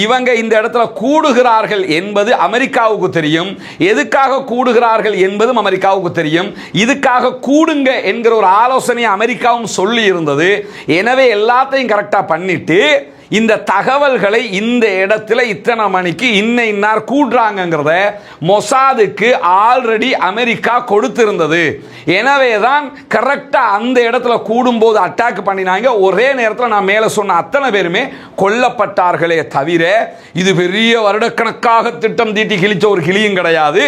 இவங்க இந்த இடத்துல கூடுகிறார்கள் என்பது அமெரிக்காவுக்கு தெரியும். எதுக்காக கூடுகிறார்கள் என்பதும் அமெரிக்காவுக்கு தெரியும். இதுக்காக கூடுங்க என்கிற ஒரு ஆலோசனை அமெரிக்காவும் சொல்லி இருந்தது எனவே எல்லாத்தையும் கரெக்டாக பண்ணிட்டு இந்த தகவல்களை இந்த இடத்துல இத்தனை மணிக்கு இன்ன இன்னார் கூடுறாங்கங்கிறத மொசாதுக்கு ஆல்ரெடி அமெரிக்கா கொடுத்திருந்தது. எனவே தான் கரெக்டாக அந்த இடத்துல கூடும்போது அட்டாக் பண்ணினாங்க. ஒரே நேரத்தில் நான் மேலே சொன்ன அத்தனை பேருமே கொல்லப்பட்டார்களே தவிர இது பெரிய வருடக்கணக்காக திட்டம் தீட்டி கிழிச்ச ஒரு கிளியும் கிடையாது.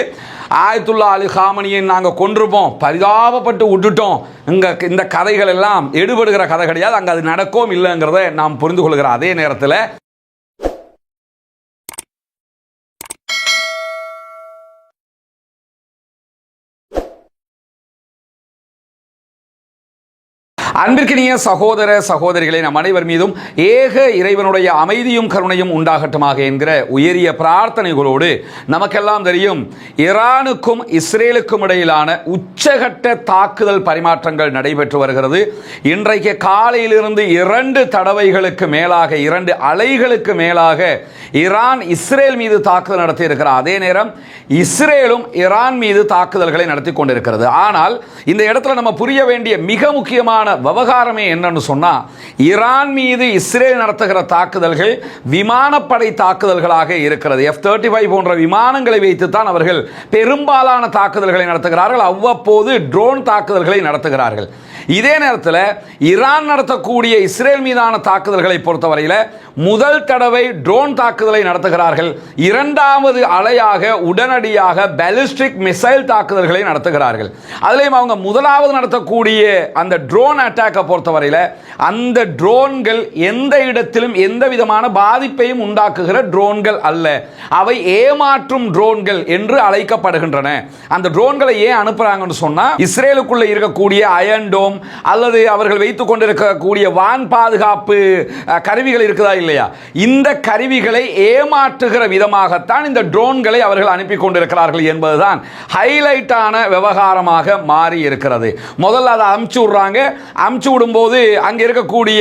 ஆயத்துல்லா அலி ஹாமனியை நாங்கள் கொன்றுப்போம் பரிதாபப்பட்டு விட்டுட்டோம் இங்கே இந்த கதைகள் எல்லாம் எடுபடுகிற கதை கிடையாது. அங்கே அது நடக்கவும் இல்லைங்கிறத நாம் புரிந்து கொள்கிற அதே நேரத்தில் அன்பிற்கினிய சகோதர சகோதரிகளை நம் அனைவர் மீதும் ஏக இறைவனுடைய அமைதியும் கருணையும் உண்டாகட்டுமாக என்கிற உயரிய பிரார்த்தனைகளோடு நமக்கெல்லாம் தெரியும் ஈரானுக்கும் இஸ்ரேலுக்கும் இடையிலான உச்சகட்ட தாக்குதல் பரிமாற்றங்கள் நடைபெற்று வருகிறது. இன்றைக்கு காலையிலிருந்து இரண்டு தடவைகளுக்கு மேலாக இரண்டு அலைகளுக்கு மேலாக ஈரான் இஸ்ரேல் மீது தாக்குதல் நடத்தி இருக்கிறார் அதே நேரம் இஸ்ரேலும் ஈரான் மீது தாக்குதல்களை நடத்தி கொண்டிருக்கிறது. ஆனால் இந்த இடத்துல நம்ம புரிய வேண்டிய மிக முக்கியமான விவகாரமே என்னன்னு சொன்னால் ஈரான் மீது இஸ்ரேல் நடத்துகிற தாக்குதல்கள் விமானப்படை தாக்குதல்களாக இருக்கிறது. எஃப் தேர்ட்டி ஃபைவ் போன்ற விமானங்களை வைத்துத்தான் அவர்கள் பெரும்பாலான தாக்குதல்களை நடத்துகிறார்கள். அவ்வப்போது ட்ரோன் தாக்குதல்களை நடத்துகிறார்கள். இதே நேரத்தில் ஈரான் நடத்தக்கூடிய இஸ்ரேல் மீதான தாக்குதல்களை பொறுத்தவரையில் முதல் தடவை ட்ரோன் தாக்குதலை நடத்துகிறார்கள். இரண்டாவது அலையாக உடனடியாக பேலிஸ்டிக் மிசைல் தாக்குதல்களை நடத்துகிறார்கள். அதுலேயும் அவங்க முதலாவது நடத்தக்கூடிய அந்த ட்ரோன் அட்டாக்கை பொறுத்தவரையில் அந்த ட்ரோன்கள் எந்த இடத்திலும் எந்த விதமான பாதிப்பையும் உண்டாக்குகிற ட்ரோன்கள் அல்ல. அவை ஏமாற்றும் ட்ரோன்கள் என்று அழைக்கப்படுகின்றன. அந்த ட்ரோன்களை ஏன் அனுப்புறாங்கன்னு சொன்னால் இஸ்ரேலுக்குள்ள இருக்கக்கூடிய அயன்டோம் அல்லது அவர்கள் வைத்துக் கொண்டிருக்கக்கூடிய வான் பாதுகாப்பு கருவிகள் இருக்குதா இல்லையா? இந்த கருவிகளை ஏமாற்றுகிற விதமாகத்தான் இந்த ட்ரோன்களை அவர்கள் அனுப்பி கொண்டிருக்கிறார்கள் என்பதுதான் ஹைலைட்டான விவகாரமாக மாறி இருக்கிறது முதல்ல அதை அமுச்சு விடுறாங்க. அமுச்சு விடும்போது அங்கே இருக்கக்கூடிய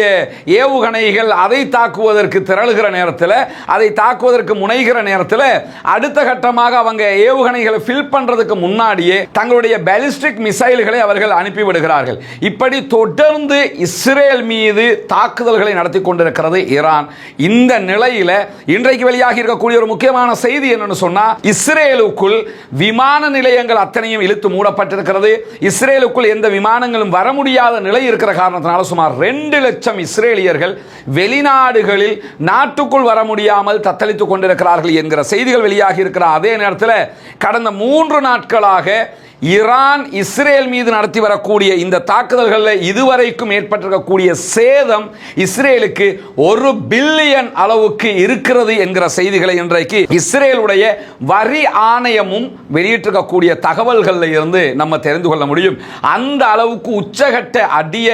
ஏவுகணைகள் அதை தாக்குவதற்கு திரளுகிற நேரத்தில் அதை தாக்குவதற்கு முனைகிற நேரத்தில் அடுத்த கட்டமாக அவங்க ஏவுகணைகளை ஃபில் பண்றதுக்கு முன்னாடியே தங்களுடைய பேலிஸ்டிக் மிசைல்களை அவர்கள் அனுப்பி விடுகிறார்கள். இப்படி தொடர்ந்து இஸ்ரேல் மீது தாக்குதல்களை நடத்தி கொண்டிருக்கிறது ஈரான். இந்த நிலையில் இன்றைக்கு வெளியாகி இருக்கக்கூடிய ஒரு முக்கியமான செய்தி என்னன்னு சொன்னால் இஸ்ரேலுக்குள் விமான நிலையங்கள் அத்தனையும் இழுத்து மூடப்பட்டிருக்கிறது. இஸ்ரேலுக்குள் எந்த விமானங்களும் வர முடியாத நிலை இருக்கிற காரணத்தினால சுமார் ரெண்டு லட்சம் இஸ்ரேலியர்கள் வெளிநாடுகளில் நாட்டுக்குள் வர முடியாமல் தத்தளித்துக் கொண்டிருக்கிறார்கள் என்கிற செய்திகள் வெளியாகி இருக்கிற அதே நேரத்தில் கடந்த மூன்று நாட்களாக ஈரான் இஸ்ரேல் மீது நடத்தி வரக்கூடிய இந்த தாக்குதல்களில் இதுவரைக்கும் ஏற்பட்டிருக்கக்கூடிய சேதம் இஸ்ரேலுக்கு ஒரு பில்லியன் அளவுக்கு இருக்கிறது என்கிற செய்திகளை இன்றைக்கு இஸ்ரேலுடைய வரி ஆணையமும் வெளியிட்டிருக்கக்கூடிய தகவல்களில் இருந்து நம்ம தெரிந்து கொள்ள முடியும். அந்த அளவுக்கு உச்சகட்ட அடிய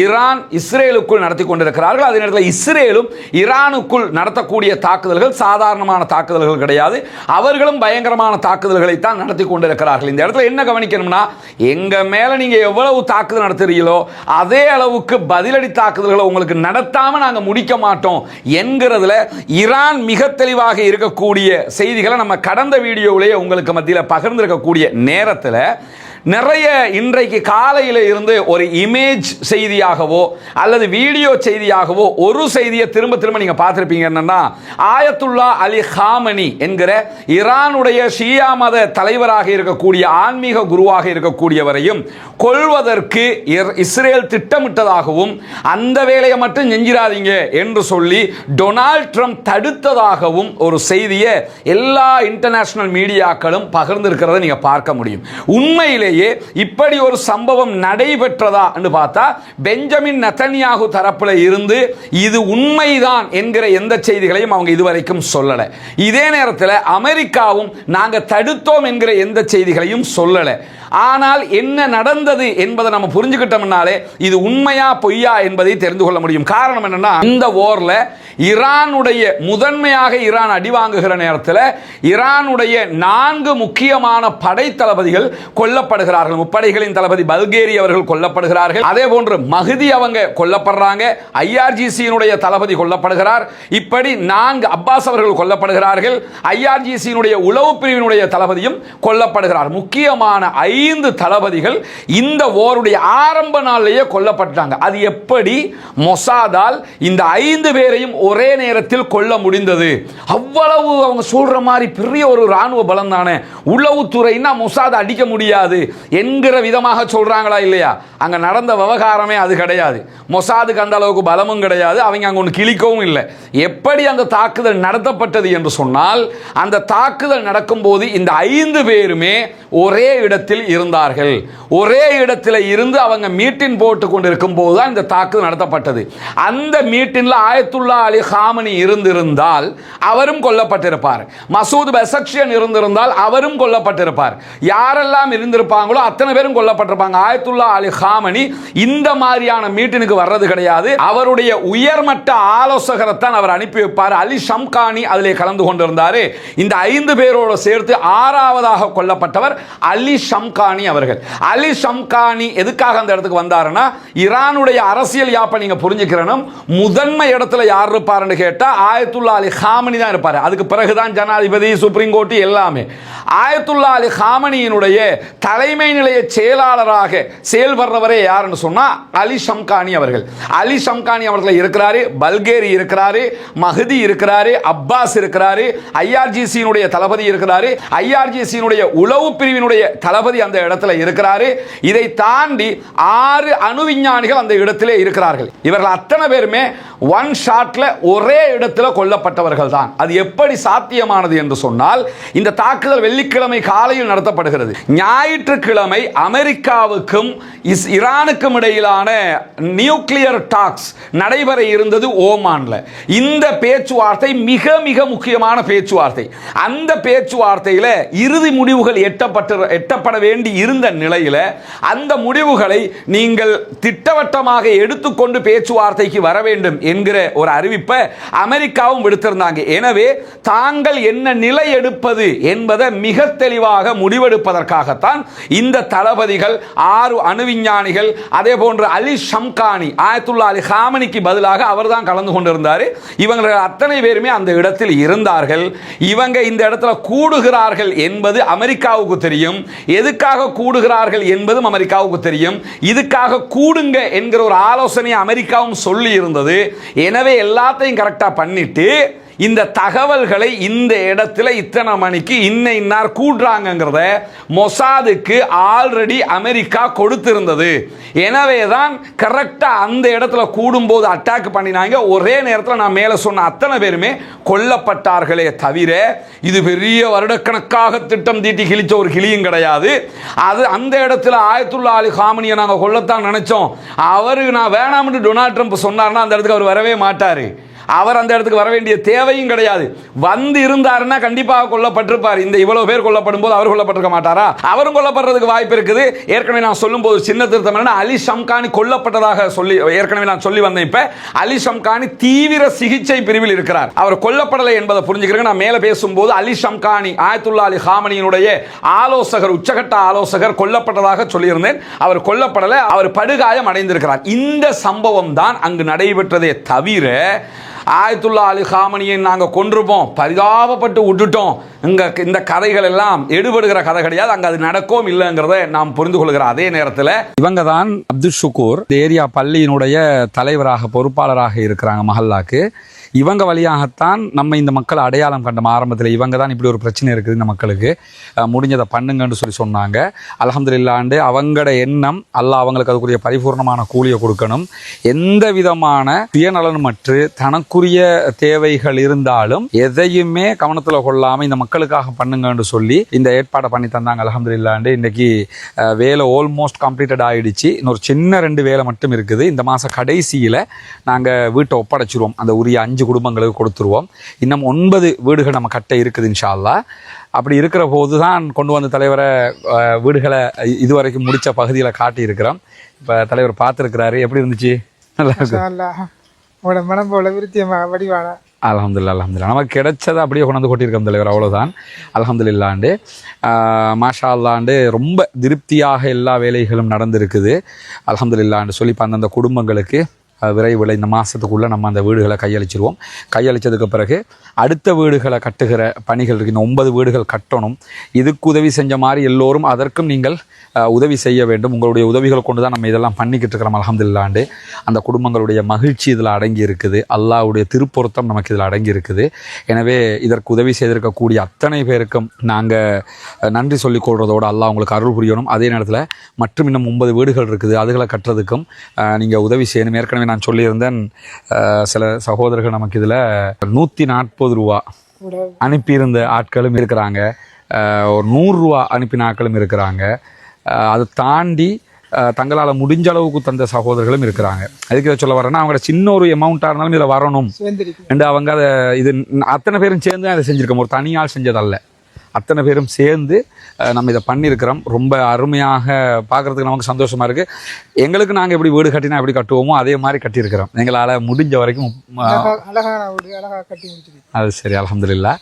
ஈரான் இஸ்ரேலுக்குள் நடத்தி கொண்டிருக்கிறார்கள். அதே நேரத்தில் இஸ்ரேலும் ஈரானுக்குள் நடத்தக்கூடிய தாக்குதல்கள் சாதாரணமான தாக்குதல்கள் கிடையாது. அவர்களும் பயங்கரமான தாக்குதல்களை தான் நடத்தி கொண்டிருக்கிறார்கள். இந்த இடத்துல என்ன கவனிக்கணும்னா எங்க மேல நீங்க எவ்வளவு தாக்குதல் நடத்துறீங்களோ அதே அளவுக்கு பதிலடி தாக்குதல்களை உங்களுக்கு நடத்தாம நாங்க முடிக்க மாட்டோம் என்கிறதுல ஈரான் மிக தெளிவாக இருக்கக்கூடிய செய்திகளை நம்ம கடந்த வீடியோவிலேயே உங்களுக்கு மத்தியில் பகிர்ந்திருக்கக்கூடிய நேரத்தில் நிறைய இன்றைக்கு காலையில் இருந்து ஒரு இமேஜ் செய்தியாகவோ அல்லது வீடியோ செய்தியாகவோ ஒரு செய்தியை திரும்ப திரும்ப நீங்கள் பார்த்துருப்பீங்க என்னன்னா ஆயத்துல்லா அலி ஹாமனி என்கிற ஈரானுடைய ஷியா மத தலைவராக இருக்கக்கூடிய ஆன்மீக குருவாக இருக்கக்கூடியவரையும் கொள்வதற்கு இஸ்ரேல் திட்டமிட்டதாகவும் அந்த வேலையை மட்டும் செஞ்சிடாதீங்க என்று சொல்லி டொனால்ட் ட்ரம்ப் தடுத்ததாகவும் ஒரு செய்தியை எல்லா இன்டர்நேஷனல் மீடியாக்களும் பகிர்ந்திருக்கிறத நீங்கள் பார்க்க முடியும். உண்மையிலே உண்மையிலேயே இப்படி ஒரு சம்பவம் நடைபெற்றதா என்று பார்த்தா பெஞ்சமின் நத்தன்யாகு தரப்புல இருந்து இது உண்மைதான் என்கிற எந்த செய்திகளையும் அவங்க இதுவரைக்கும் சொல்லலை. இதே நேரத்தில் அமெரிக்காவும் நாங்க தடுத்தோம் என்கிற எந்த செய்திகளையும் சொல்லலை. ஆனால் என்ன நடந்தது என்பதை நம்ம புரிஞ்சுக்கிட்டோம்னாலே இது உண்மையா பொய்யா என்பதை தெரிந்து கொள்ள முடியும். காரணம் என்னன்னா இந்த ஓரில் ஈரானுடைய முதன்மையாக ஈரான் அடி வாங்குகிற நேரத்தில் ஈரானுடைய நான்கு முக்கியமான படை தளபதிகள் கொல்லப்படுகிறார்கள். முப்படைகளின் தளபதி பல்கேரி அவர்கள் கொல்லப்படுகிறார்கள். அதே போன்று மகுதி அவங்க கொல்லப்படுறாங்க. ஐஆர்ஜிசியினுடைய தளபதி கொல்லப்படுகிறார். இப்படி நான்கு அப்பாஸ் அவர்கள் கொல்லப்படுகிறார்கள். ஐஆர்ஜிசியினுடைய உளவு பிரிவினுடைய தளபதியும் கொல்லப்படுகிறார். முக்கியமான ஐ ஐந்து தளபதிகள் இந்த ஓருடைய ஆரம்ப நாளிலேயே கொல்லப்பட்டாங்க அது எப்படி? மொசாதால் இந்த ஐந்து பேரையும் ஒரே நேரத்தில் கொல்ல முடிந்தது. அவ்வளவு அவங்க சொல்ற மாதிரி பெரிய ஒரு ராணுவ பலம் தானே உளவுத்துறைன்னா மொசாத் அடிக்க முடியாது என்கிற விதமாக சொல்றாங்களா இல்லையா? அங்க நடந்த விவகாரமே அது கிடையாது. மொசாதுக்கு அந்த அளவுக்கு பலமும் கிடையாது. அவங்க அங்க ஒன்று கிழிக்கவும் இல்லை. எப்படி அந்த தாக்குதல் நடத்தப்பட்டது என்று சொன்னால் அந்த தாக்குதல் நடக்கும்போது இந்த ஐந்து பேருமே ஒரே இடத்தில் இருந்தார்கள். ஒரே இடத்தில் இருந்து அவங்க மீட்டின் போட்டு கொண்டிருக்கும் போது தான் இந்த தாக்குதல் நடத்தப்பட்டது. அந்த மீட்டின்ல ஆயத்துல்லா அலி ஹாமனி இருந்திருந்தால் அவரும் கொல்லப்பட்டிருப்பார். மசூத் பெசக்ஷியன் இருந்திருந்தால் அவரும் கொல்லப்பட்டிருப்பார். யாரெல்லாம் இருந்திருப்பாங்களோ அத்தனை பேரும் கொல்லப்பட்டிருப்பாங்க. ஆயத்துல்லா அலி ஹாமனி இந்த மாதிரியான மீட்டினுக்கு வர்றது கிடையாது. அவருடைய உயர்மட்ட ஆலோசகரைத்தான் அவர் அனுப்பி வைப்பார். அலி ஷம்கானி அதிலே கலந்து கொண்டிருந்தார். இந்த ஐந்து பேரோடு சேர்த்து ஆறாவதாக கொல்லப்பட்டவர் அலி ஷம்கானி. அவர்கள். அலி ஷம்கானி எதுக்காக அந்த இடத்துக்கு வந்தாருன்னா ஈரானுடைய அரசியல் யாப்ப நீங்க புரிஞ்சுக்கிறனும் முதன்மை இடத்துல யார் இருப்பாருன்னு கேட்டா ஆயத்துல்லா அலி ஹாமனி தான் இருப்பார். அதுக்கு பிறகுதான் ஜனாதிபதி சுப்ரீம் கோர்ட் எல்லாமே. ஆயத்துல்லா அலி ஹாமனியினுடைய தலைமை நிலைய செயலாளராக செயல்படுறவரே யாருன்னு சொன்னா அலி ஷம்கானி அவர்கள். அலி ஷம்கானி அவர்கள் இருக்கிறாரு பல்கேரி இருக்கிறாரு மஹதி இருக்கிறாரு அப்பாஸ் இருக்கிறாரு ஐஆர்ஜிசியினுடைய தளபதி இருக்கிறாரு ஐஆர்ஜிசியினுடைய உளவு பிரிவினுடைய தளபதி அந்த இடத்துல இருக்கிறாரு. இதை தாண்டி ஆறு அணு விஞ்ஞானிகள் அந்த இடத்திலே இருக்கிறார்கள். இவர்கள் அத்தனை பேருமே ஒன் ஷாட்ல ஒரே இடத்துல கொல்லப்பட்டவர்கள் தான். அது எப்படி சாத்தியமானது என்று சொன்னால் இந்த தாக்குதல் வெள்ளிக்கிழமை காலையில் நடத்தப்படுகிறது. ஞாயிற்றுக்கிழமை அமெரிக்காவுக்கும் இஸ் ஈரானுக்கும் இடையிலான நியூக்ளியர் டாக்ஸ் நடைபெற இருந்தது ஓமான்ல. இந்த பேச்சுவார்த்தை மிக மிக முக்கியமான பேச்சுவார்த்தை. அந்த பேச்சுவார்த்தையில இறுதி முடிவுகள் எட்டப்பட்டு எட்டப்பட வேண்டி இருந்த நிலையில் அந்த முடிவுகளை நீங்கள் திட்டவட்டமாக எடுத்துக்கொண்டு பேச்சுவார்த்தைக்கு வர வேண்டும் என்கிற ஒரு அறிவிப்பை அமெரிக்காவும் விடுத்திருந்தாங்க. எனவே தாங்கள் என்ன நிலை எடுப்பது என்பதை மிக தெளிவாக முடிவெடுப்பதற்காகத்தான் இந்த தளபதிகள் ஆறு அணுவிஞ்ஞானிகள் அதே போன்று அலி ஷம்கானி ஆயத்துல்லா அலி ஹாமனிக்கு பதிலாக அவர் தான் கலந்து கொண்டிருந்தார். இவங்க அத்தனை பேருமே அந்த இடத்தில் இருந்தார்கள். இவங்க இந்த இடத்துல கூடுகிறார்கள் என்பது அமெரிக்காவுக்கு தெரியும். எதுக்காக கூடுகிறார்கள் என்பதும் அமெரிக்காவுக்கு தெரியும். இதுக்காக கூடுங்க என்கிற ஒரு ஆலோசனை அமெரிக்காவும் சொல்லி இருந்தது. எனவே எல்லாத்தையும் கரெக்டாக பண்ணிட்டு இந்த தகவல்களை இந்த இடத்துல இத்தனை மணிக்கு இன்ன இன்னார் கூடுறாங்கங்கிறத மொசாதுக்கு ஆல்ரெடி அமெரிக்கா கொடுத்திருந்தது. எனவே தான் கரெக்டாக அந்த இடத்துல கூடும்போது அட்டாக் பண்ணினாங்க. ஒரே நேரத்தில் நான் மேலே சொன்ன அத்தனை பேருமே கொல்லப்பட்டார்களே தவிர இது பெரிய வருடக்கணக்காக திட்டம் தீட்டி கிழிச்ச ஒரு கிளியும் கிடையாது. அது அந்த இடத்துல ஆயத்துல்லா அலி ஹாமனியை நாங்கள் கொல்லத்தான் நினைச்சோம். அவரு நான் வேணாம்னு டொனால்ட் ட்ரம்ப் சொன்னார்னா அந்த இடத்துக்கு அவர் வரவே மாட்டார். அவர் அந்த இடத்துக்கு வர வேண்டிய தேவையும் கிடையாது. வந்து இருந்தாருன்னா கண்டிப்பாக கொல்லப்பட்டிருப்பார். இந்த இவ்வளவு பேர் கொல்லப்படும் போது அவர் கொல்லப்பட்டிருக்க மாட்டாரா? அவரும் கொல்லப்படுறதுக்கு வாய்ப்பு இருக்குது. ஏற்கனவே நான் சொல்லும் போது சின்ன திருத்தம் அலி ஷம்கானி கொல்லப்பட்டதாக சொல்லி ஏற்கனவே நான் சொல்லி வந்தேன் இப்ப. அலி ஷம்கானி தீவிர சிகிச்சை பிரிவில் இருக்கிறார். அவர் கொல்லப்படலை என்பதை புரிஞ்சுக்கிறேன் நான் மேலே பேசும்போது அலி ஷம்கானி ஆயத்துல்லா அலி ஹாமனியினுடைய ஆலோசகர் உச்சகட்ட ஆலோசகர் கொல்லப்பட்டதாக சொல்லியிருந்தேன். அவர் கொல்லப்படலை அவர் படுகாயம் அடைந்திருக்கிறார். இந்த சம்பவம் தான் அங்கு நடைபெற்றதே தவிர ஆயத்துல்லா அலி ஹாமனியை நாங்கள் கொன்றுப்போம் பரிதாபப்பட்டு விட்டுட்டோம் இங்கே இந்த கதைகள் எல்லாம் எடுபடுகிற கதை கிடையாது. அங்க அது நடக்கவும் இல்லைங்கிறத நாம் புரிந்து கொள்கிற அதே நேரத்தில் இவங்க தான் அப்துல் ஷுக்கூர் ஏரியா பள்ளியினுடைய தலைவராக பொறுப்பாளராக இருக்கிறாங்க மஹல்லாக்கு. இவங்க வழியாகத்தான் நம்ம இந்த மக்களை அடையாளம் கண்டோம். ஆரம்பத்தில் இவங்க தான் இப்படி ஒரு பிரச்சனை இருக்குது இந்த மக்களுக்கு. முடிஞ்சதை பண்ணுங்கன்னு சொல்லி சொன்னாங்க. அல்ஹம்துலில்லாண்டு அவங்களோட எண்ணம் அல்ல அவங்களுக்கு அதுக்குரிய பரிபூர்ணமான கூலியை கொடுக்கணும். எந்த விதமான சுயநலனமற்று தனக்குரிய தேவைகள் இருந்தாலும் எதையுமே கவனத்தில் கொள்ளாமல் இந்த மக்களுக்காக பண்ணுங்கன்னு சொல்லி இந்த ஏற்பாடை பண்ணி தந்தாங்க அல்ஹம்துலில்லாண்டு இன்னைக்கு வேலை ஆல்மோஸ்ட் கம்ப்ளீட்டட் ஆகிடுச்சு இன்னொரு சின்ன ரெண்டு வேலை மட்டும் இருக்குது. இந்த மாதம் கடைசியில் நாங்கள் வீட்டை ஒப்படைச்சிருவோம். அந்த உரிய அஞ்சு அஞ்சு குடும்பங்களுக்கு கொடுத்துருவோம். இன்னும் ஒன்பது வீடுகள் நம்ம கட்ட இருக்குது இன்ஷா அல்லாஹ் அப்படி இருக்கிற போது தான் கொண்டு வந்த தலைவரை வீடுகளை இதுவரைக்கும் முடித்த பகுதியில் காட்டியிருக்கிறோம். இப்போ தலைவர் பார்த்துருக்கிறாரு. எப்படி இருந்துச்சு? நல்லா இருக்கு. உங்களோட மனம் போல விருத்தியமாக வடிவான? அல்ஹம்துலில்லாஹ் அல்ஹம்துலில்லாஹ். நமக்கு கிடைச்சதை அப்படியே கொண்டாந்து கொட்டியிருக்கோம் தலைவர். அவ்வளோதான் அல்ஹம்துலில்லாண்டு மாஷா அல்லாண்டு ரொம்ப திருப்தியாக எல்லா வேலைகளும் நடந்திருக்குது. அல்ஹம்துலில்லாண்டு சொல்லி இப்போ அந்தந்த குடும்பங்களுக்கு விரைவில் இந்த மாதத்துக்குள்ளே நம்ம அந்த வீடுகளை கையளிச்சிருவோம். கையளித்ததுக்கு பிறகு அடுத்த வீடுகளை கட்டுகிற பணிகள் இருக்குது இந்த ஒன்பது வீடுகள் கட்டணும். இதுக்கு உதவி செஞ்ச மாதிரி எல்லோரும் அதற்கும் நீங்கள் உதவி செய்ய வேண்டும். உங்களுடைய உதவிகள் கொண்டு தான் நம்ம இதெல்லாம் பண்ணிக்கிட்டு இருக்கிறோம் அலமதுல்லாண்டு அந்த குடும்பங்களுடைய மகிழ்ச்சி இதில் அடங்கி இருக்குது. அல்லாவுடைய திருப்பொருத்தம் நமக்கு இதில் அடங்கி இருக்குது. எனவே இதற்கு உதவி செய்திருக்கக்கூடிய அத்தனை பேருக்கும் நாங்கள் நன்றி சொல்லிக் கொள்றதோடு அல்லா உங்களுக்கு அருள் புரியணும். அதே நேரத்தில் மற்றும் இன்னும் ஒன்பது வீடுகள் இருக்குது. அதுகளை கட்டுறதுக்கும் நீங்கள் உதவி செய்யணும். ஏற்கனவே நான் சொல்லியிருந்தேன் சில சகோதரர்கள் நமக்கு இதில் நூற்றி நாற்பது ரூபா அனுப்பியிருந்த ஆட்களும் இருக்கிறாங்க. ஒரு நூறுரூவா அனுப்பின ஆட்களும் இருக்கிறாங்க. அதை தாண்டி தங்களால் முடிஞ்ச அளவுக்கு தந்த சகோதரர்களும் இருக்கிறாங்க. அதுக்கு இதை சொல்ல வரேன்னா அவங்களோட சின்ன ஒரு அமௌண்ட்டாக இருந்தாலும் இதில் வரணும். ரெண்டு அவங்க அதை இது அத்தனை பேரும் சேர்ந்து இதை செஞ்சுருக்கோம். ஒரு தனியால் செஞ்சதல்ல. அத்தனை பேரும் சேர்ந்து நம்ம இதை பண்ணியிருக்கிறோம். ரொம்ப அருமையாக பார்க்குறதுக்கு நமக்கு சந்தோஷமாக இருக்குது எங்களுக்கு நாங்கள் எப்படி வீடு கட்டினா எப்படி கட்டுவோமோ அதே மாதிரி கட்டியிருக்கிறோம். எங்களால் முடிஞ்ச வரைக்கும் அது சரி அல்ஹம்துலில்லா.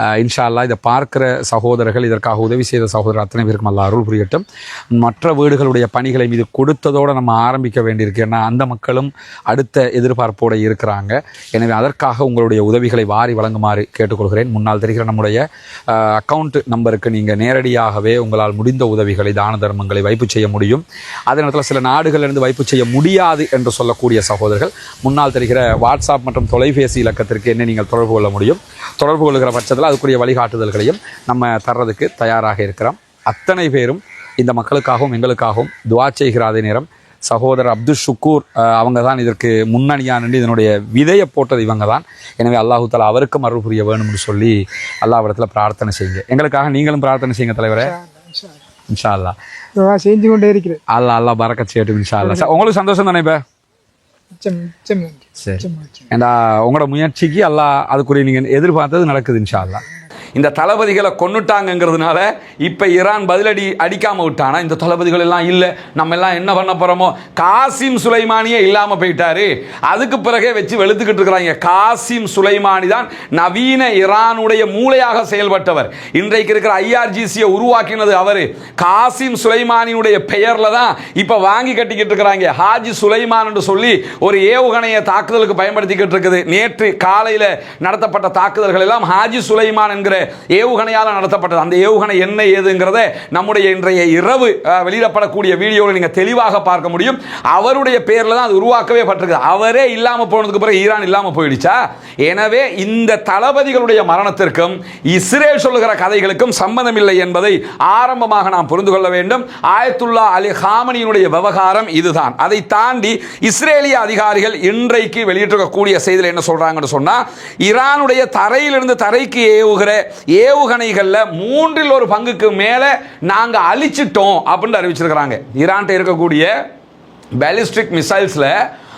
அஹ் இன்ஷா அல்லாஹ் இதை பார்க்கிற சகோதரர்கள் இதற்காக உதவி செய்த சகோதரர் அத்தனை பேருக்கும் அல்லா அருள் புரியட்டும். மற்ற வீடுகளுடைய பணிகளை மீது கொடுத்ததோடு நம்ம ஆரம்பிக்க வேண்டியிருக்கு. ஏன்னா அந்த மக்களும் அடுத்த எதிர்பார்ப்போடு இருக்கிறாங்க. எனவே அதற்காக உங்களுடைய உதவிகளை வாரி வழங்குமாறு கேட்டுக்கொள்கிறேன். முன்னால் தெரிகிற நம்முடைய அக்கௌண்ட் நம்பருக்கு நீங்கள் நேரடியாகவே உங்களால் முடிந்த உதவிகளை தான தர்மங்களை வைப்பு செய்ய முடியும். அதே நேரத்தில் சில நாடுகளிலிருந்து வைப்பு செய்ய முடியாது என்று சொல்லக்கூடிய சகோதரர்கள் முன்னால் தெரிகிற வாட்ஸ்அப் மற்றும் தொலைபேசி இலக்கத்திற்கு என்ன நீங்கள் தொடர்பு கொள்ள முடியும். தொடர்பு கொள்கிற பட்சத்தில் அதுக்குரிய வழிகாட்டுதல்களையும் நம்ம தர்றதுக்கு தயாராக இருக்கிறோம். அத்தனை பேரும் இந்த மக்களுக்காகவும் எங்களுக்காகவும் துவா செய்கிற அதே நேரம் சகோதரர் அப்துல் ஷுக்கூர் அவங்க தான் இதற்கு முன்னணியாக நின்று இதனுடைய விதையை போட்டது இவங்க தான் எனவே அல்லாஹு தாலா அவருக்கும் அருள் புரிய வேணும்னு சொல்லி அல்லாஹ்விடத்தில் பிரார்த்தனை செய்யுங்க. எங்களுக்காக நீங்களும் பிரார்த்தனை செய்யுங்க தலைவரே. இன்ஷா அல்லா செஞ்சு கொண்டே இருக்கிறேன். அல்லா அல்லா பறக்க செய்யட்டும் இன்ஷா அல்லா உங்களுக்கு சந்தோஷம் தானே இப்போ? சரி. ஏண்டா உங்களோட முயற்சிக்கு அல்லாஹ் அதுக்குரிய நீங்கள் எதிர்பார்த்தது நடக்குது இன்ஷா அல்லா இந்த தளபதிகளை கொண்டுட்டாங்கிறதுனால இப்போ ஈரான் பதிலடி அடிக்காமல் விட்டானா? இந்த தளபதிகள் எல்லாம் இல்லை. நம்ம எல்லாம் என்ன பண்ண போகிறோமோ காசிம் சுலைமானியே இல்லாமல் போயிட்டாரு. அதுக்கு பிறகே வச்சு வெளுத்துக்கிட்டு இருக்கிறாங்க. காசிம் சுலைமானி தான் நவீன ஈரானுடைய மூளையாக செயல்பட்டவர். இன்றைக்கு இருக்கிற ஐஆர்ஜிசியை உருவாக்கினது அவர். காசிம் சுலைமானியுடைய பெயரில் தான் இப்போ வாங்கி கட்டிக்கிட்டு இருக்கிறாங்க. ஹாஜி சுலைமான் என்று சொல்லி ஒரு ஏவுகணையை தாக்குதலுக்கு பயன்படுத்திக்கிட்டு இருக்குது. நேற்று காலையில் நடத்தப்பட்ட தாக்குதல்கள் எல்லாம் ஹாஜி சுலைமான் என்கிற ஏவுகணையால் நடத்தப்பட்டது. அந்த ஏவுகணை என்ன ஏதுங்கிறத நம்முடைய இன்றைய இரவு வெளியிடப்படக்கூடிய வீடியோவில் நீங்கள் தெளிவாக பார்க்க முடியும். அவருடைய பேரில் தான் அது உருவாக்கவே பட்டிருக்கு. அவரே இல்லாமல் போனதுக்கு பிறகு ஈரான் இல்லாமல் போயிடுச்சா? எனவே இந்த தளபதிகளுடைய மரணத்திற்கும் இஸ்ரேல் சொல்லுகிற கதைகளுக்கும் சம்பந்தம் இல்லை என்பதை ஆரம்பமாக நாம் புரிந்து கொள்ள வேண்டும். ஆயத்துல்லா அலி ஹாமனியினுடைய விவகாரம் இதுதான். அதை தாண்டி இஸ்ரேலிய அதிகாரிகள் இன்றைக்கு வெளியிட்டிருக்கக்கூடிய செய்தியில் என்ன சொல்றாங்கன்னு சொன்னா ஈரானுடைய தரையிலிருந்து தரைக்கு ஏவுகிற ஏவுகணைகளில் மூன்றில் ஒரு பங்குக்கு மேலே நாங்கள் அழிச்சிட்டோம் அப்படின்னு அறிவிச்சிருக்கிறாங்க. ஈரான்கிட்ட இருக்கக்கூடிய பேலிஸ்டிக் மிசைல்ஸில்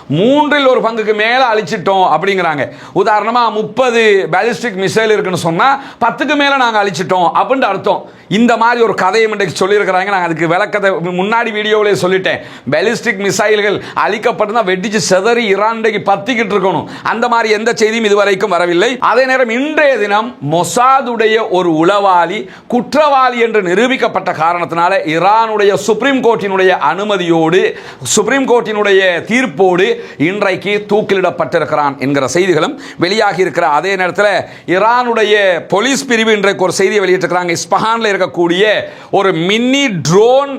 மூன்றில் ஒரு பங்குக்கு மேலே அழிச்சிட்டோம் அப்படிங்கிறாங்க. உதாரணமாக முப்பது பேலிஸ்டிக் மிசைல் இருக்குன்னு சொன்னால் பத்துக்கு மேலே நாங்கள் அழிச்சிட்டோம் அப்படின்ட்டு அர்த்தம். இந்த மாதிரி ஒரு கதையை இன்றைக்கு சொல்லியிருக்கிறாங்க. நாங்கள் அதுக்கு விளக்கத்தை முன்னாடி வீடியோவிலே சொல்லிட்டேன். பேலிஸ்டிக் மிசைல்கள் அழிக்கப்பட்டு வெடிச்சு செதறி ஈரான் பத்திக்கிட்டு இருக்கணும். அந்த மாதிரி எந்த செய்தியும் இதுவரைக்கும் வரவில்லை. அதே நேரம் இன்றைய தினம் மொசாதுடைய ஒரு உளவாளி குற்றவாளி என்று நிரூபிக்கப்பட்ட காரணத்தினால ஈரானுடைய சுப்ரீம் கோர்ட்டினுடைய அனுமதியோடு சுப்ரீம் கோர்ட்டினுடைய தீர்ப்போடு இன்றைக்கு தூக்கிலிடப்பட்டிருக்கிறான் என்கிற செய்திகளும் வெளியாகி இருக்கிற அதே நேரத்தில் ஈரானுடைய போலீஸ் பிரிவு இன்றைக்கு ஒரு செய்தியை வெளியிட்டிருக்கிறாங்க. இஸ்பஹானில் இருக்கக்கூடிய ஒரு மினி ட்ரோன்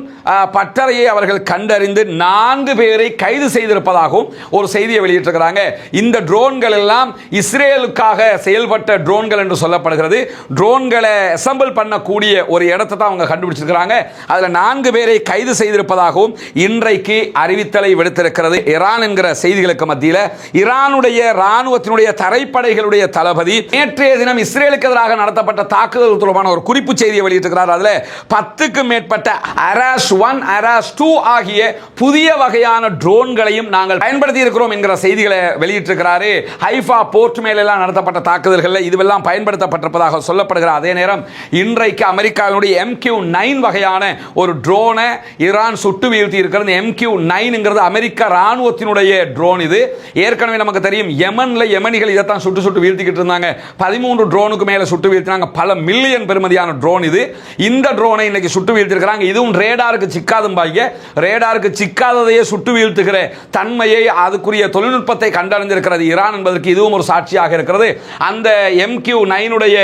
பட்டறையை அவர்கள் கண்டறிந்து நான்கு பேரை கைது செய்திருப்பதாகவும் ஒரு செய்தியை வெளியிட்டிருக்கிறாங்க. இந்த ட்ரோன்கள் எல்லாம் இஸ்ரேலுக்காக செயல்பட்ட ட்ரோன்கள் என்று சொல்லப்படுகிறது. ட்ரோன்களை அசம்பிள் பண்ணக்கூடிய ஒரு இடத்தை தான் அவங்க கண்டுபிடிச்சிருக்கிறாங்க. அதில் நான்கு பேரை கைது செய்திருப்பதாகவும் இன்றைக்கு அறிவித்தலை விடுத்திருக்கிறது. ஈரான் என்கிற செய்திகளுக்கு மத்தியில் ஈரானுடைய ராணுவத்தினுடைய தரைப்படைகளுடைய தளபதி நேற்றைய தினம் இஸ்ரேலுக்கு எதிராக நடத்தப்பட்ட தாக்குதல் தொடர்பான ஒரு குறிப்பு செய்தியை வெளியிட்டிருக்கிறார். அதில் பத்துக்கும் மேற்பட்ட அராஸ் ஒன் அராஸ் டூ ஆகிய புதிய வகையான ட்ரோன்களையும் நாங்கள் பயன்படுத்தி இருக்கிறோம் என்கிற செய்திகளை வெளியிட்டிருக்கிறாரு. ஹைஃபா போர்ட் மேலெல்லாம் நடத்தப்பட்ட தாக்குதல்களில் இதுவெல்லாம் பயன்படுத்தப்பட்டிருப்பதாக சொல்லப்படுகிற அதே நேரம் இன்றைக்கு அமெரிக்காவினுடைய எம்கியூ நைன் வகையான ஒரு ட்ரோனை ஈரான் சுட்டு வீழ்த்தி இருக்கிறது எம்கியூ நைனுங்கிறது அமெரிக்க ராணுவத்தினுடைய ட்ரோன் இது. ஏற்கனவே நமக்கு தெரியும் யமன்ல யமனிகள் இதைத்தான் சுட்டு சுட்டு வீழ்த்திக்கிட்டு இருந்தாங்க. பதிமூன்று ட்ரோனுக்கு மேலே சுட்டு வீழ்த்தினாங்க. பல மில்லியன் பெருமதியான ட்ரோன் இது. இந்த ட்ரோனை இன்னைக்கு சுட்டு வீழ்த்திருக்கிறாங்க. இதுவும் ரேடாருக்கு சிக்காதும் பாய்ங்க ரேடாருக்கு சிக்காததையே சுட்டு வீழ்த்துகிற தன்மையை அதுக்குரிய தொழில்நுட்பத்தை கண்டறிந்திருக்கிறது ஈரான் என்பதற்கு இதுவும் ஒரு சாட்சியாக இருக்கிறது. அந்த எம்கியூ நைனுடைய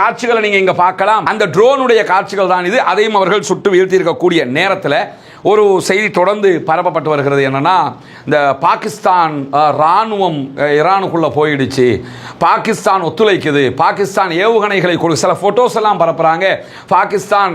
காட்சிகளை நீங்க இங்க பார்க்கலாம். அந்த ட்ரோனுடைய காட்சிகள் தான் இது. அதையும் அவர்கள் சுட்டு வீழ்த்தி இருக்கக்கூடிய நேரத்தில் ஒரு செய்தி தொடர்ந்து பரப்பப்பட்டு வருகிறது என்னென்னா இந்த பாகிஸ்தான் இராணுவம் ராணுவம் போயிடுச்சு. பாகிஸ்தான் ஒத்துழைக்குது. பாகிஸ்தான் ஏவுகணைகளை கொடு சில ஃபோட்டோஸ் எல்லாம் பரப்புகிறாங்க பாகிஸ்தான்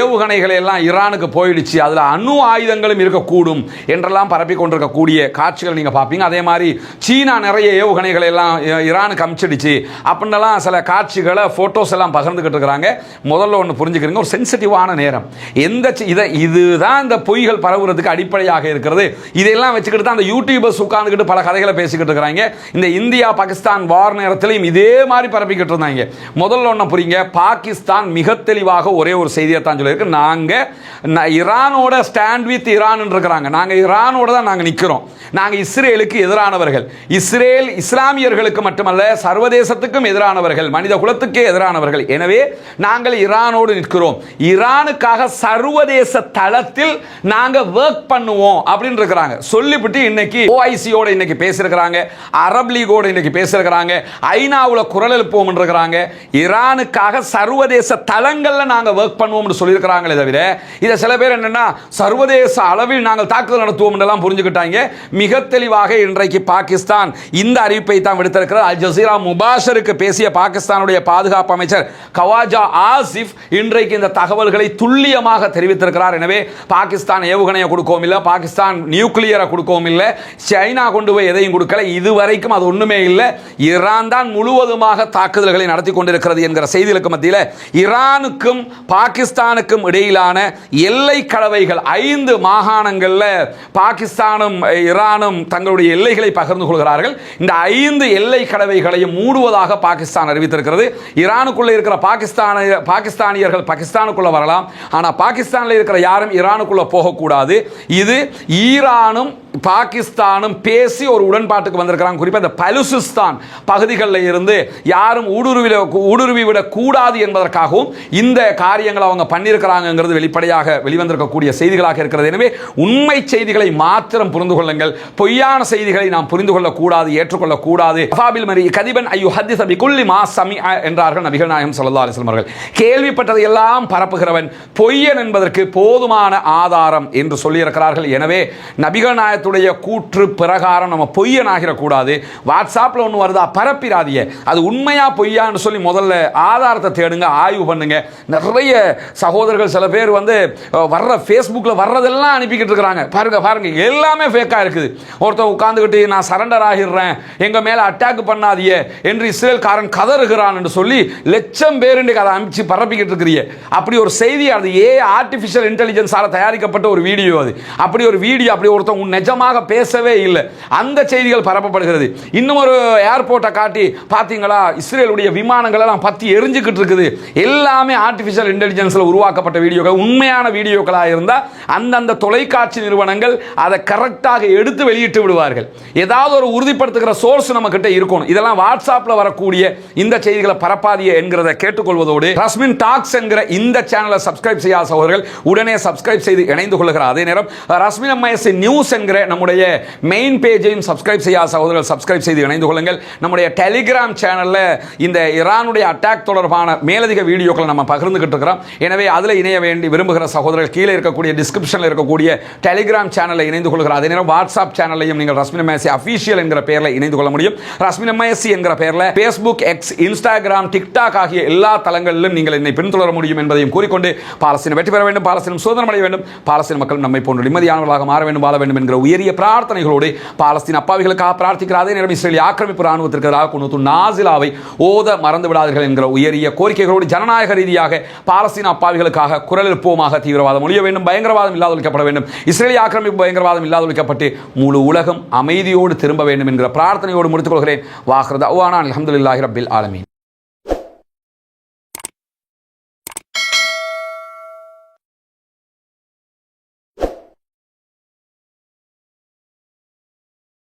ஏவுகணைகளை எல்லாம் ஈரானுக்கு போயிடுச்சு. அதில் அணு ஆயுதங்களும் இருக்கக்கூடும் என்றெல்லாம் பரப்பி கொண்டிருக்கக்கூடிய காட்சிகள் நீங்கள் பார்ப்பீங்க அதே மாதிரி சீனா நிறைய ஏவுகணைகளை எல்லாம் ஈரானுக்கு அமிச்சிடுச்சு. அப்படின்னலாம் சில காட்சிகளை ஃபோட்டோஸ் எல்லாம் பகிர்ந்துக்கிட்டு இருக்கிறாங்க. முதல்ல ஒன்று புரிஞ்சுக்கிறீங்க. ஒரு சென்சிட்டிவான நேரம். எந்த இதை இதுதான் இந்த பொய்கள் பரவுறதுக்கு அடிப்படையாக இருக்கிறது. இதெல்லாம் வச்சுக்கிட்டு தான் அந்த யூடியூபர்ஸ் உட்காந்துக்கிட்டு பல கதைகளை பேசிக்கிட்டு இருக்கிறாங்க. இந்த இந்தியா பாகிஸ்தான் வார் நேரத்திலையும் இதே மாதிரி பரப்பிக்கிட்டு இருந்தாங்க. முதல்ல ஒன்று புரியுங்க. பாகிஸ்தான் மிக தெளிவாக ஒரே ஒரு செய்தியை தான் சொல்லியிருக்கு. நாங்கள் ஈரானோட ஸ்டாண்ட் வித் ஈரான் இருக்கிறாங்க நாங்கள் ஈரானோட தான் நாங்கள் நிற்கிறோம் நாங்கள் இஸ்ரேலுக்கு எதிரானவர்கள். இஸ்ரேல் இஸ்லாமியர்களுக்கு மட்டுமல்ல சர்வதேசத்துக்கும் எதிரானவர்கள் மனித குலத்துக்கே எதிரானவர்கள். எனவே நாங்கள் ஈரானோடு நிற்கிறோம். ஈரானுக்காக சர்வதேச தளத்தில் நாங்க ஒர்க் பண்ணுவோம் அப்படின்னு இருக்கிறாங்க சொல்லிவிட்டு இன்னைக்கு ஓஐசியோட இன்னைக்கு பேசியிருக்கிறாங்க அரப் லீகோட இன்னைக்கு பேசியிருக்கிறாங்க ஐநாவுல குரல் எழுப்புவோம் இருக்கிறாங்க ஈரானுக்காக சர்வதேச தளங்கள்ல நாங்க ஒர்க் பண்ணுவோம்னு சொல்லியிருக்கிறாங்களே தவிர இதை சில பேர் என்னன்னா சர்வதேச அளவில் நாங்கள் தாக்குதல் நடத்துவோம் எல்லாம் புரிஞ்சுக்கிட்டாங்க. மிக தெளிவாக இன்றைக்கு பாகிஸ்தான் இந்த அறிவிப்பை தான் விடுத்திருக்கிறார் அல் ஜசீரா முபாஷருக்கு பேசிய பாகிஸ்தானுடைய பாதுகாப்பு அமைச்சர் கவாஜா ஆசிஃப் இன்றைக்கு இந்த தகவல்களை துல்லியமாக தெரிவித்திருக்கிறார். எனவே பாகிஸ்தான் பாகிஸ்தான் ஏவுகணையை கொடுக்கவும் இல்லை பாகிஸ்தான் நியூக்ளியரை கொடுக்கவும் இல்லை சைனா கொண்டு போய் எதையும் கொடுக்கல. இதுவரைக்கும் அது ஒன்றுமே இல்லை. ஈரான் தான் முழுவதுமாக தாக்குதல்களை நடத்தி கொண்டிருக்கிறது என்கிற செய்திகளுக்கு மத்தியில் ஈரானுக்கும் பாகிஸ்தானுக்கும் இடையிலான எல்லை கலவைகள் ஐந்து மாகாணங்களில் பாகிஸ்தானும் ஈரானும் தங்களுடைய எல்லைகளை பகிர்ந்து கொள்கிறார்கள். இந்த ஐந்து எல்லை கலவைகளையும் மூடுவதாக பாகிஸ்தான் அறிவித்திருக்கிறது. ஈரானுக்குள்ளே இருக்கிற பாகிஸ்தான பாகிஸ்தானியர்கள் பாகிஸ்தானுக்குள்ளே வரலாம். ஆனால் பாகிஸ்தானில் இருக்கிற யாரும் ஈரானுக்குள்ளே போகக்கூடாது. இது ஈரானும் பாகிஸ்தானும் பேசி ஒரு உடன்பாட்டுக்கு வந்திருக்கிறாங்க. குறிப்பாக இந்த பலுசிஸ்தான் பகுதிகளில் இருந்து யாரும் ஊடுருவில ஊடுருவி விடக்கூடாது என்பதற்காகவும் இந்த காரியங்களை அவங்க பண்ணியிருக்கிறாங்கிறது வெளிப்படையாக வெளிவந்திருக்கக்கூடிய செய்திகளாக இருக்கிறது. எனவே உண்மை செய்திகளை மாத்திரம் புரிந்து கொள்ளுங்கள். பொய்யான செய்திகளை நாம் புரிந்து கொள்ளக்கூடாது ஏற்றுக்கொள்ளக்கூடாது அஃபாபில் மரி கதிபன் ஐயோ ஹத்தி சபி குல்லி மா சமி என்றார்கள் நபிகள் நாயகம் சொல்லா அலிஸ்லம் அவர்கள். கேள்விப்பட்டதை எல்லாம் பரப்புகிறவன் பொய்யன் என்பதற்கு போதுமான ஆதாரம் என்று சொல்லியிருக்கிறார்கள். எனவே நபிகள் நாயகத்துடைய கூற்று பிரகாரம் நம்ம பொய்யன் ஆகிடக்கூடாது வாட்ஸ்அப்பில் ஒன்று வருதா? பரப்பிராதிய. அது உண்மையா பொய்யான்னு சொல்லி முதல்ல ஆதாரத்தை தேடுங்க ஆய்வு பண்ணுங்க. நிறைய சகோதரர்கள் சில பேர் வந்து வர்ற ஃபேஸ்புக்கில் வர்றதெல்லாம் அனுப்பிக்கிட்டு இருக்கிறாங்க. பாருங்க பாருங்க எல்லாமே ஃபேக்காக இருக்குது. ஒருத்தர் உட்காந்துக்கிட்டு நான் சரண்டர் ஆகிடுறேன். எங்க மேல அட்டாக் பண்ணாதிய. என்று இஸ்ரேல்காரன் கதறுகிறான் என்று சொல்லி லட்சம் பேர் இன்றைக்கு அதை அனுப்பிச்சு பரப்பிக்கிட்டு இருக்கிறீங்க அப்படி ஒரு செய்தி அது ஏ ஆர்டிஃபிஷியல் இன்டெலிஜென்ஸால் தயாரிக்கப்பட்ட ஒரு வீடியோ அது. அப்படி ஒரு வீடியோ அப்படி ஒருத்தன் உன் நிஜமாக பேசவே இல்லை. அந்த செய்திகள் பரப்பப்படுகிறது. இன்னும் ஒரு ஏர்போர்ட்டை காட்டி பார்த்தீங்களா இஸ்ரேலுடைய விமானங்கள் எல்லாம் பத்தி எரிஞ்சுக்கிட்டு இருக்குது. எல்லாமே ஆர்டிஃபிஷியல் இன்டெலிஜென்ஸில் உருவாக்கப்பட்ட வீடியோக்கள். உண்மையான வீடியோக்களாக இருந்தால் அந்தந்த தொலைக்காட்சி நிறுவனங்கள் அதை கரெக்டாக எடுத்து வெளியிட்டு விடுவார்கள். ஏதாவது ஒரு உறுதிப்படுத்துகிற சோர்ஸ் நம்ம கிட்ட இருக்கணும். இதெல்லாம் வாட்ஸ்அப்பில் வரக்கூடிய இந்த செய்திகளை பரப்பாதிய என்கிறத கேட்டுக்கொள்வதோடு ரஸ்மின் டாக்ஸ் என்கிற இந்த சேனலை சப்ஸ்கிரைப் செய்யாத சகோதரர்கள் உடனே சப்ஸ்கிரைப் செய்து இணைந்து கொள்கிறார் அதே நேரம் ரஸ்மின் எம்ஐஎஸ் நியூஸ் என்கிற நம்முடைய மெயின் பேஜையும் சப்ஸ்கிரைப் செய்யாத சகோதரர்கள் சப்ஸ்கிரைப் செய்து இணைந்து கொள்ளுங்கள். நம்முடைய டெலிகிராம் சேனலில் இந்த ஈரானுடைய அட்டாக் தொடர்பான மேலதிக வீடியோக்களை நம்ம பகிர்ந்துகிட்டு இருக்கிறோம். எனவே அதில் இணைய வேண்டி விரும்புகிற சகோதரர்கள் கீழே இருக்கக்கூடிய டிஸ்கிரிப்ஷனில் இருக்கக்கூடிய டெலிகிராம் சேனலில் இணைந்து கொள்கிற அதே நேரம் வாட்ஸ்அப் சேனலையும் நீங்கள் ரஸ்மின் மேசி அஃபீஷியல் என்கிற பெயரில் இணைந்து கொள்ள முடியும். ரஸ்மின் மேசி என்கிற பெயரில் ஃபேஸ்புக் எக்ஸ் இன்ஸ்டாகிராம் டிக்டாக் ஆகிய எல்லா தளங்களிலும் நீங்கள் என்னை பின்தொடர முடியும் என்பதையும் கூறிக்கொண்டு பாலஸ்தீனம் வெற்றி பெற வேண்டும் பாலஸ்தீனம் சுதந்திரம் அடைய வேண்டும் பாலஸ்தீன மக்கள் நம்மை போன்ற நிம்மதியானவர்களாக மாற வேண்டும் வாழ வேண்டும் என்கிற உயிர் உயரிய பிரார்த்தனைகளோடு பாலஸ்தீன் அப்பாவிகளுக்காக பிரார்த்திக்கிற அதே நேரம் இஸ்ரேல் ஆக்கிரமிப்பு ராணுவத்திற்கு எதிராக குணத்து நாசிலாவை ஓத மறந்து விடாதீர்கள் என்கிற உயரிய கோரிக்கைகளோடு ஜனநாயக ரீதியாக பாலஸ்தீன் அப்பாவிகளுக்காக குரல் எழுப்புவோமாக தீவிரவாதம் ஒழிய வேண்டும் பயங்கரவாதம் இல்லாதொழிக்கப்பட வேண்டும் இஸ்ரேலிய ஆக்கிரமிப்பு பயங்கரவாதம் இல்லாதொழிக்கப்பட்டு முழு உலகம் அமைதியோடு திரும்ப வேண்டும் என்கிற பிரார்த்தனையோடு முடித்துக் கொள்கிறேன். வாஹ்ரத் அவானா அலமதுல்லாஹி ரபில் ஆலமீன்.